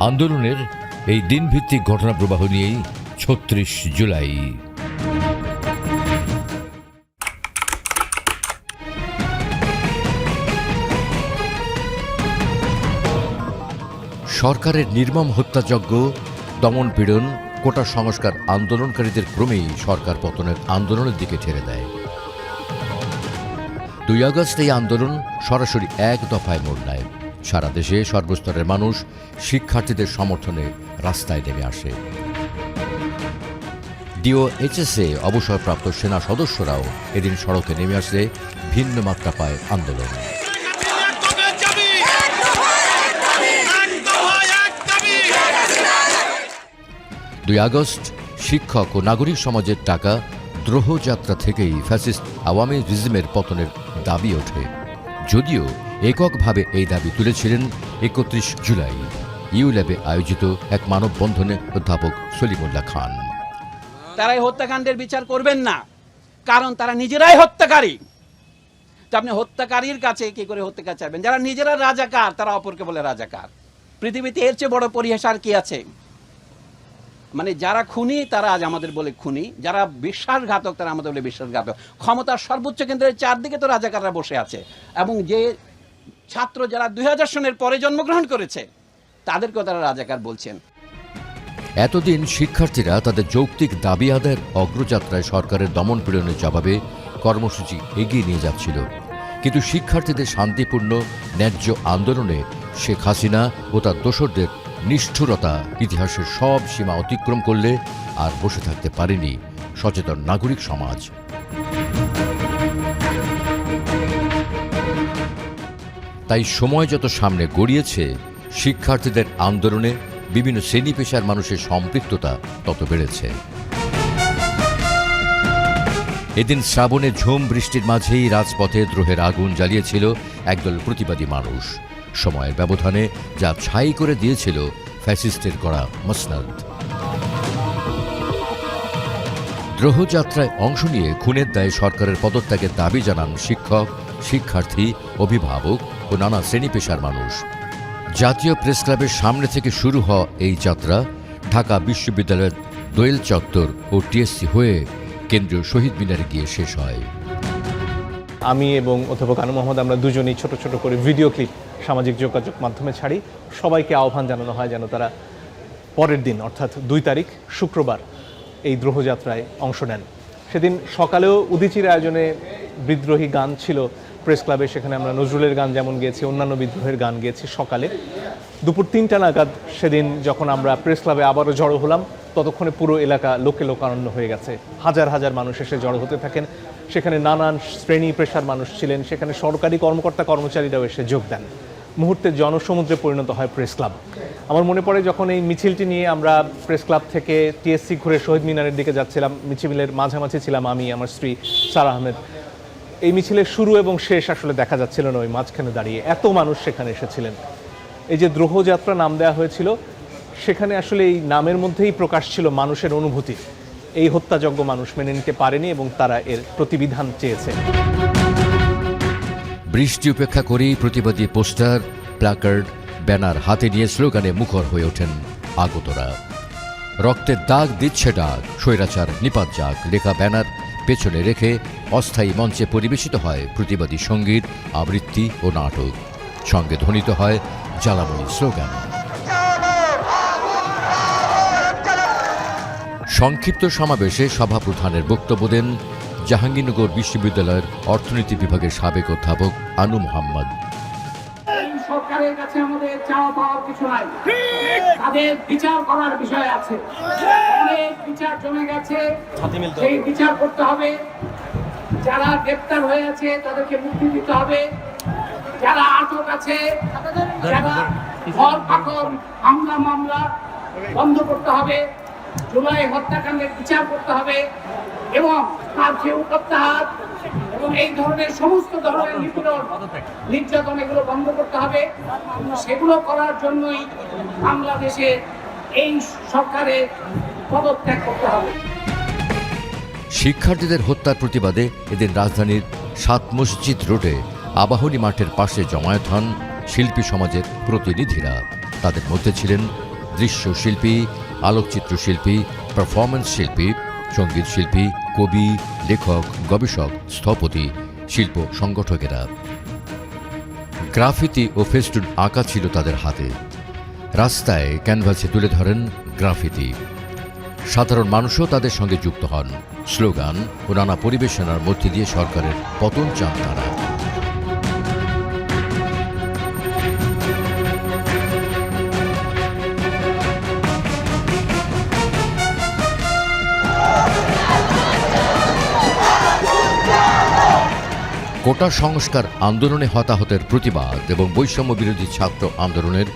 আন্দোলনের এই দিনভিত্তিক ঘটনা প্রবাহ নিয়েই ছত্রিশ জুলাই। সরকারের নির্মম হত্যাযজ্ঞ দমনপীড়ন কোটা সংস্কার আন্দোলনকারীদের ক্রমেই সরকার পতনের আন্দোলনের দিকে ঠেলে দেয়। দুই আগস্ট এই আন্দোলন সরাসরি এক দফায় মোড় নেয়। সারা দেশে সর্বস্তরের মানুষ শিক্ষার্থীদের সমর্থনে রাস্তায় নেমে আসে। ডিও এইচএসএ অবসরপ্রাপ্ত সেনা সদস্যরাও এদিন সড়কে নেমে আসলে ভিন্ন মাত্রা পায় আন্দোলন। দুই আগস্ট, শিক্ষক ও নাগরিক সমাজের টাকা দ্রোহযাত্রা থেকেই ফ্যাসিস্ট আওয়ামী রিজিমের পতনের দাবি ওঠে। যদিও এককভাবে এই দাবি তুলেছিলেন একত্রিশ জুলাই। ইউল্যাবে আয়োজিত এক মানববন্ধনে অধ্যাপক সলিমুল্লাহ খান। তারা এই হত্যাকাণ্ডের বিচার করবেন না, কারণ তারা নিজেরাই হত্যাকারী। তো আপনি হত্যাকারীর কাছে কি করে হত্যাকার চাইবেন? যারা নিজেরা রাজাকার, তারা অপরকে বলে রাজাকার। পৃথিবীতে এর চেয়ে বড় পরিহাস আর কি আছে? মানে যারা খুনি, তারা আজ আমাদের বলে খুনি। যারা বিশ্বাসঘাতক, তারা আমাদের বলে বিশ্বাসঘাতক। ক্ষমতার সর্বোচ্চ কেন্দ্রের চারদিকে তো রাজাকাররা বসে আছে। এবং যে ছাত্র যারা দুই হাজার সনের পরে জন্মগ্রহণ করেছে, তাদেরকেও তারা রাজাকার বলছেন। এতদিন শিক্ষার্থীরা তাদের যৌক্তিক দাবি আদায়ের অগ্রযাত্রায় সরকারের দমনপীড়নের জবাবে কর্মসূচি এগিয়ে নিয়ে যাচ্ছিল। কিন্তু শিক্ষার্থীদের শান্তিপূর্ণ, ন্যায্য আন্দোলনে শেখ হাসিনা ও তার দোসরদের নিষ্ঠুরতা ইতিহাসের সব সীমা অতিক্রম করলে আর বসে থাকতে পারেনি সচেতন নাগরিক সমাজ। তাই সময় যত সামনে গড়িয়েছে, শিক্ষার্থীদের আন্দোলনে বিভিন্ন শ্রেণি পেশার মানুষের সম্পৃক্ততা তত বেড়েছে। এদিন শ্রাবণে ঝুম বৃষ্টির মাঝেই রাজপথে দ্রোহের আগুন জ্বালিয়েছিল একদল প্রতিবাদী মানুষ। সময়ের ব্যবধানে যা ছাই করে দিয়েছিল ফ্যাসিস্টের করা মসনাদ। দ্রোহযাত্রায় অংশ নিয়ে খুনের দায়ে সরকারের পদত্যাগের দাবি জানান শিক্ষক, শিক্ষার্থী, অভিভাবক ও নানা শ্রেণি পেশার মানুষ। জাতীয় প্রেস ক্লাবের সামনে থেকে শুরু হওয়া এই যাত্রা ঢাকা বিশ্ববিদ্যালয়ের দোয়েল চত্বর ও টিএসসি হয়ে কেন্দ্রীয় শহীদ মিনারে গিয়ে শেষ হয়। আমি এবং অধ্যাপক আনু মোহাম্মদ, আমরা দুজনেই ছোট ছোট করে ভিডিও ক্লিপ, সামাজিক যোগাযোগ মাধ্যমে ছাড়ি। সবাইকে আহ্বান জানানো হয় যেন তারা পরের দিন, অর্থাৎ দুই তারিখ, শুক্রবার, এই দ্রোহযাত্রায় অংশ নেন। সেদিন সকালেও উদিচির আয়োজনে বিদ্রোহী গান ছিল প্রেস ক্লাবে সেখানে আমরা নজরুলের গান যেমন গেয়েছি, অন্যান্য বিদ্রোহের গান গেয়েছি সকালে। দুপুর তিনটা নাগাদ সেদিন যখন আমরা প্রেস ক্লাবে আবারও জড়ো হলাম, ততক্ষণে পুরো এলাকা লোকে লোকারণ্য হয়ে গেছে। হাজার হাজার মানুষ এসে জড়ো হতে থাকেন। সেখানে নানান শ্রেণি পেশার মানুষ ছিলেন, সেখানে সরকারি কর্মকর্তা কর্মচারীরাও এসে যোগ দেন। মুহূর্তে জনসমুদ্রে পরিণত হয় প্রেস ক্লাব। আমার মনে পড়ে যখন এই মিছিলটি নিয়ে আমরা প্রেস ক্লাব থেকে টিএসসি ঘুরে শহীদ মিনারের দিকে যাচ্ছিলাম, মিছিলের মাঝামাঝি ছিলাম আমি, আমার স্ত্রী সারা আহমেদ। এই মিছিলের শুরু এবং শেষ আসলে দেখা যাচ্ছিল না, ওই মাঝখানে দাঁড়িয়ে। এত মানুষ সেখানে এসেছিলেন। এই যে দ্রোহযাত্রা নাম দেওয়া হয়েছিল, সেখানে আসলে এই নামের মধ্যেই প্রকাশ ছিল মানুষের অনুভূতি। এই হত্যাযজ্ঞ মানুষ মেনে নিতে পারেনি এবং তারা এর প্রতিবিধান চেয়েছে। বৃষ্টি উপেক্ষা করেই প্রতিবাদী পোস্টার প্ল্যাকার্ড ব্যানার হাতে নিয়ে স্লোগানে মুখর হয়ে ওঠেন আগতরা। রক্তের দাগ দিচ্ছে ডাক, স্বৈরাচার নিপাত যাক, লেখা ব্যানার পেছনে রেখে অস্থায়ী মঞ্চে পরিবেশিত হয় প্রতিবাদী সংগীত, আবৃত্তি ও নাটক। সঙ্গে ধ্বনিত হয় জ্বালাময়ী স্লোগান। সংক্ষিপ্ত সমাবেশে সভাপ্রধানের বক্তব্য দেন জাহাঙ্গীরনগর বিশ্ববিদ্যালয়ের অর্থনীতি বিভাগের সাবেক অধ্যাপক আনু মোহাম্মদ। সরকারের কাছে আমাদের চাওয়া পাওয়ার কিছু নাই। তাদের বিচার করার বিষয় আছে। অনেক বিচার জমে গেছে। সেই বিচার করতে হবে। যারা গ্রেপ্তার হয়ে আছে তাদেরকে মুক্তি দিতে হবে। যারা আটক আছে যারা ঘর হামলা মামলা বন্ধ করতে হবে। জুলাই হত্যাকাণ্ডের বিচার করতে হবে। এবং তার যে প্রত্যাহার এবং এই ধরনের সমস্ত ধরনের নিপীড়ন, নির্যাতন এগুলো বন্ধ করতে হবে। সেগুলো করার জন্যই বাংলাদেশে এই সরকারের পদত্যাগ করতে হবে। শিক্ষার্থীদের হত্যার প্রতিবাদে এদিন রাজধানীর সাত মসজিদ রোডে আবাহনী মাঠের পাশে জমায়েত হন শিল্পী সমাজের প্রতিনিধিরা। তাদের মধ্যে ছিলেন দৃশ্য শিল্পী আলোকচিত্র শিল্পী পারফরমেন্স শিল্পী সংগীত শিল্পী, কবি, লেখক, গবেষক, স্থপতি, শিল্প সংগঠকেরা। গ্রাফিতি ও ফেস্টুন আঁকা ছিল তাদের হাতে। রাস্তায় ক্যানভাসে তুলে ধরেন গ্রাফিতি। সাধারণ মানুষও তাদের সঙ্গে যুক্ত হন। স্লোগান ও নানা পরিবেশনার মধ্যে দিয়ে সরকারের পতন চান তারা। কোটা সংস্কার আন্দোলনে হতাহতের প্রতিবাদ এবং বৈষম্য বিরোধী ছাত্র আন্দোলনের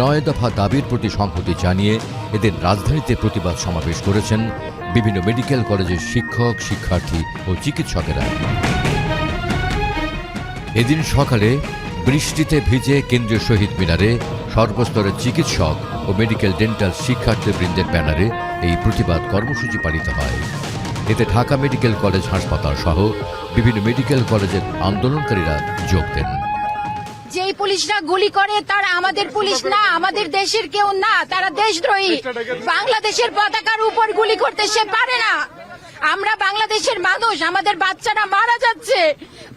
নয় দফা দাবির প্রতি সংহতি জানিয়ে এদের রাজধানীতে প্রতিবাদ সমাবেশ করেছেন বিভিন্ন মেডিকেল কলেজের শিক্ষক, শিক্ষার্থী ও চিকিৎসকেরা। এদিন সকালে বৃষ্টিতে ভিজে কেন্দ্রীয় শহীদ মিনারে সর্বস্তরের চিকিৎসক ও মেডিকেল ডেন্টাল শিক্ষার্থীবৃন্দের ব্যানারে এই প্রতিবাদ কর্মসূচি পালিত হয়। এতে ঢাকা মেডিকেল কলেজ হাসপাতাল সহ বিভিন্ন মেডিকেল কলেজের আন্দোলনকারীরা যোগ দেন। যেই পুলিশরা গুলি করে তারা আমাদের পুলিশ না আমাদের দেশের কেউ না তারা দেশদ্রোহী। বাংলাদেশের পতাকার উপর গুলি করতে সে পারে না। আমরা বাংলাদেশের মানুষ আমাদের বাচ্চারা মারা যাচ্ছে।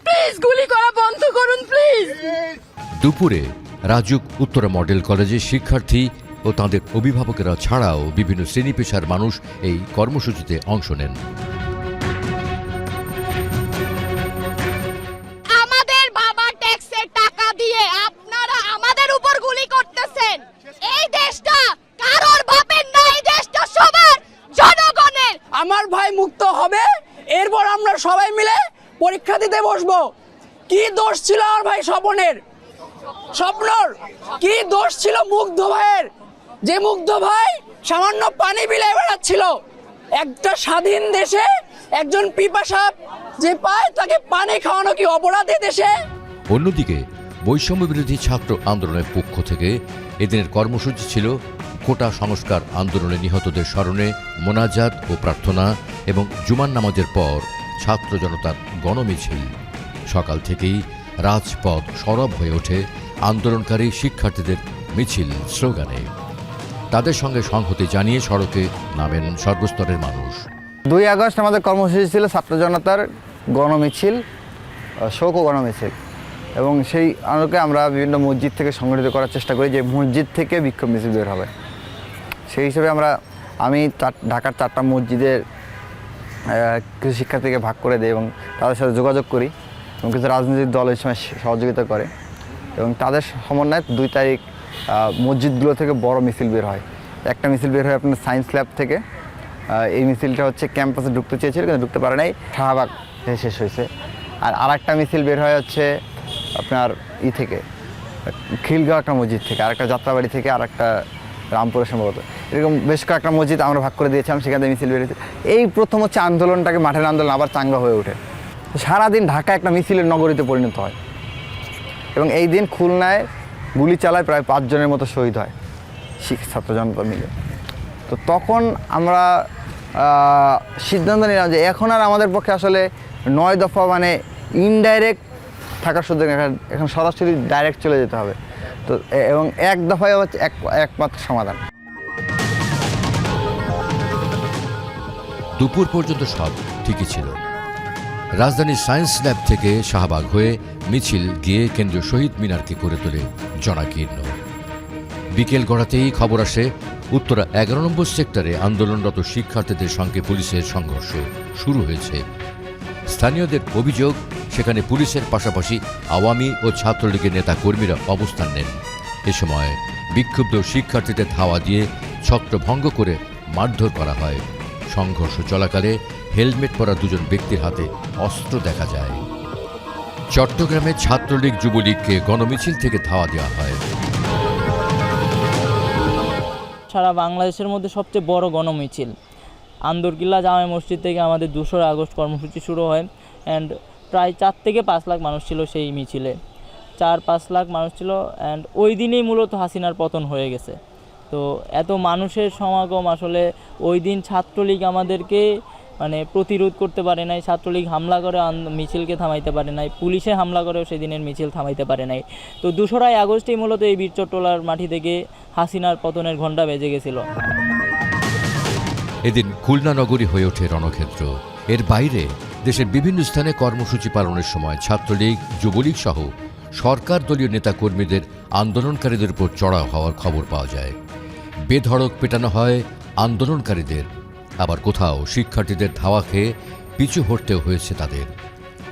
প্লিজ গুলি করা বন্ধ করুন প্লিজ। দুপুরে রাজুক উত্তরা মডেল কলেজের শিক্ষার্থী ও তাদের অভিভাবকেরা ছাড়াও বিভিন্ন শ্রেণি পেশার মানুষ এই কর্মসূচিতে অংশ নেন। আমাদের বাবা ট্যাক্সের টাকা দিয়ে আপনারা আমাদের উপর গুলি করতেছেন। এই দেশটা কারোর বাপের না এই দেশটা সবার জনগণের। আমার ভাই মুক্ত হবে এরপর আমরা সবাই মিলে পরীক্ষা দিতে বসবো। কি দোষ ছিল আমার ভাই স্বপনের? স্বপ্নর। কি দোষ ছিল মুগ্ধ ভাইয়ের? যে মুগ্ধ ভাই সামান্য পানি বিলে বেড়াচ্ছিল। একটা স্বাধীন দেশে একজন পিপাসাপ যে পায় তাকে পানি খাওয়ানো কি অপরাধে দেশে? অন্যদিকে, বৈষম্য বিরোধী ছাত্র আন্দোলনের পক্ষ থেকে এদিনের কর্মসূচি ছিল কোটা সংস্কার আন্দোলনে নিহতদের স্মরণে মোনাজাত ও প্রার্থনা এবং জুমান নামাজের পর ছাত্র জনতার গণমিছিল। সকাল থেকেই রাজপথ সরব হয়ে ওঠে আন্দোলনকারী শিক্ষার্থীদের মিছিল স্লোগানে। তাদের সঙ্গে সংহতি জানিয়ে সড়কে নামেন সর্বস্তরের মানুষ। দুই আগস্ট আমাদের কর্মসূচি ছিল ছাত্র জনতার গণমিছিল শোক ও গণমিছিল। এবং সেই আলোকে আমরা বিভিন্ন মসজিদ থেকে সংগঠিত করার চেষ্টা করি যে মসজিদ থেকে বিক্ষোভ মিছিল বের হবে। সেই হিসেবে আমরা, আমি ঢাকার চারটা মসজিদের কিছু শিক্ষার্থীকে ভাগ করে দিই এবং তাদের সাথে যোগাযোগ করি এবং কিছু রাজনৈতিক দল এই সময় সহযোগিতা করে। এবং তাদের সমন্বয়ে দুই তারিখ মসজিদগুলো থেকে বড় মিছিল বের হয়। একটা মিছিল বের হয় আপনার সায়েন্স ল্যাব থেকে। এই মিছিলটা হচ্ছে ক্যাম্পাসে ঢুকতে চেয়েছিল, কিন্তু ঢুকতে পারে নাই। শাহবাগ শেষ হয়েছে। আর আরেকটা মিছিল বের হয় হচ্ছে আপনার ই থেকে, খিলগাঁও একটা মসজিদ থেকে, আরেকটা যাত্রাবাড়ি থেকে, আরেকটা রামপুরে সম্ভবত। এরকম বেশ কয়েকটা মসজিদ আমরা ভাগ করে দিয়েছিলাম, সেখান থেকে মিছিল বেরিয়েছে এই প্রথম হচ্ছে আন্দোলনটাকে মাঠের আন্দোলন আবার চাঙ্গা হয়ে ওঠে। সারাদিন ঢাকা একটা মিছিলের নগরীতে পরিণত হয়। এবং এই দিন খুলনায় গুলি চালায় প্রায় পাঁচজনের মতো শহীদ হয়, শিখ ছাত্র মিলে। তো তখন আমরা সিদ্ধান্ত নিলাম যে এখন আর আমাদের পক্ষে আসলে নয় দফা মানে ইনডাইরেক্ট থাকার সুযোগ এখন সরাসরি ডাইরেক্ট চলে যেতে হবে। তো এবং এক দফায় হচ্ছে এক, একমাত্র সমাধান। দুপুর পর্যন্ত সব ঠিকই ছিল। রাজধানীর সায়েন্স ল্যাব থেকে শাহবাগ হয়ে মিছিল গিয়ে কেন্দ্রীয় শহীদ মিনারকে করে তোলে জনাকীর্ণ। বিকেল গড়াতেই খবর আসে, উত্তরা এগারো নম্বর সেক্টরে আন্দোলনরত শিক্ষার্থীদের সঙ্গে পুলিশের সংঘর্ষ শুরু হয়েছে। স্থানীয়দের অভিযোগ, সেখানে পুলিশের পাশাপাশি আওয়ামী ও ছাত্রলীগের নেতা কর্মীরা অবস্থান নেন। এ সময় বিক্ষুব্ধ শিক্ষার্থীদের ধাওয়া দিয়ে ছত্রভঙ্গ করে মারধর করা হয়। সংঘর্ষ চলাকালে হেলমেট পরা দুজন ব্যক্তির হাতে অস্ত্র দেখা যায়। চট্টগ্রামে ছাত্রলীগ যুবলীগকে গণমিছিল থেকে ধাওয়া দেওয়া হয়। সারা বাংলাদেশের মধ্যে সবচেয়ে বড় গণমিছিল। আন্দরকিল্লা জামে মসজিদ থেকে আমাদের দুশোর আগস্ট কর্মসূচি শুরু হয় অ্যান্ড প্রায় চার থেকে পাঁচ লাখ মানুষ ছিল সেই মিছিলে। চার পাঁচ লাখ মানুষ ছিল অ্যান্ড ওই দিনেই মূলত হাসিনার পতন হয়ে গেছে। তো এত মানুষের সমাগম আসলে ওই দিন ছাত্রলীগ আমাদেরকে মানে প্রতিরোধ করতে পারে নাই, ছাত্রলীগ হামলা করে মিছিলকে থামাইতে পারে নাই, পুলিশে হামলা করেও সেদিনের মিছিল থামাইতে পারে নাই। তো দোসরাই আগস্টেই মূলত এই বীরচট্টলার মাটি থেকে হাসিনার পতনের ঘণ্টা বেজে গেছিল। এদিন খুলনা নগরী হয়ে ওঠে রণক্ষেত্র। এর বাইরে দেশের বিভিন্ন স্থানে কর্মসূচি পালনের সময় ছাত্রলীগ, যুবলীগ সহ সরকার দলীয় নেতাকর্মীদের আন্দোলনকারীদের উপর চড়াও হওয়ার খবর পাওয়া যায়। বেধড়ক পেটানো হয় আন্দোলনকারীদের আবার কোথাও শিক্ষার্থীদের ধাওয়া খেয়ে পিছু হটতেও হয়েছে তাদের।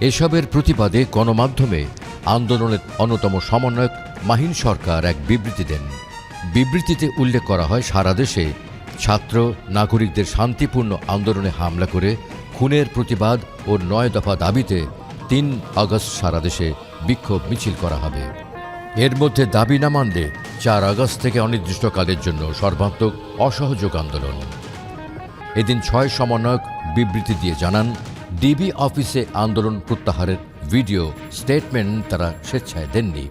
এসবের প্রতিবাদে গণমাধ্যমে আন্দোলনের অন্যতম সমন্বয়ক মাহিন সরকার এক বিবৃতি দেন। বিবৃতিতে উল্লেখ করা হয়, সারা দেশে ছাত্র নাগরিকদের শান্তিপূর্ণ আন্দোলনে হামলা করে খুনের প্রতিবাদ ও নয় দফা দাবিতে তিন আগস্ট সারা দেশে বিক্ষোভ মিছিল করা হবে। এর মধ্যে দাবি না মানলে চার আগস্ট থেকে অনির্দিষ্টকালের জন্য সর্বাত্মক অসহযোগ আন্দোলন। এদিন ছয় সমন্বয়ক বিবৃতি দিয়ে জানান, ডিবি অফিসে আন্দোলন প্রত্যাহারের ভিডিও স্টেটমেন্ট তারা স্বেচ্ছায় দেননি।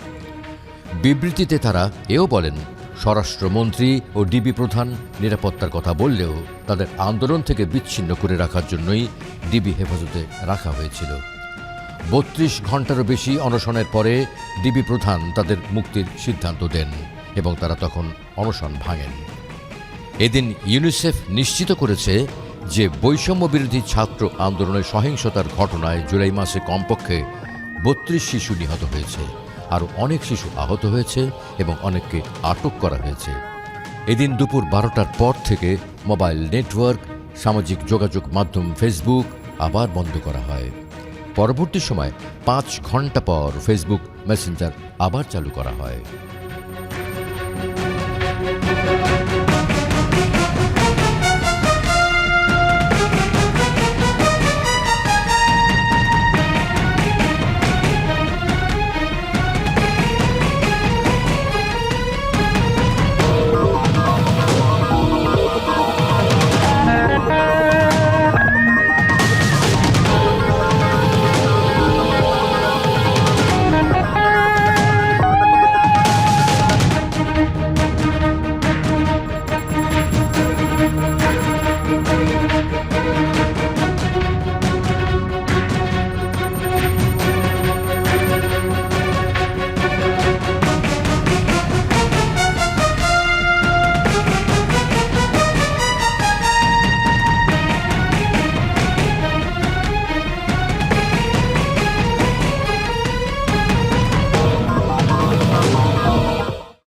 বিবৃতিতে তারা এও বলেন, স্বরাষ্ট্রমন্ত্রী ও ডিবি প্রধান নিরাপত্তার কথা বললেও তাদের আন্দোলন থেকে বিচ্ছিন্ন করে রাখার জন্যই ডিবি হেফাজতে রাখা হয়েছিল। বত্রিশ ঘন্টারও বেশি অনশনের পরে ডিবি প্রধান তাদের মুক্তির সিদ্ধান্ত দেন এবং তারা তখন অনশন ভাঙেন। এদিন ইউনিসেফ নিশ্চিত করেছে যে বৈষম্য বিরোধী ছাত্র আন্দোলনের সহিংসতার ঘটনায় জুলাই মাসে কমপক্ষে বত্রিশ শিশু নিহত হয়েছে আরও অনেক শিশু আহত হয়েছে এবং অনেককে আটক করা হয়েছে। এদিন দুপুর বারোটার পর থেকে মোবাইল নেটওয়ার্ক, সামাজিক যোগাযোগ মাধ্যম ফেসবুক আবার বন্ধ করা হয়। পরবর্তী সময় পাঁচ ঘণ্টা পর ফেসবুক মেসেঞ্জার আবার চালু করা হয়।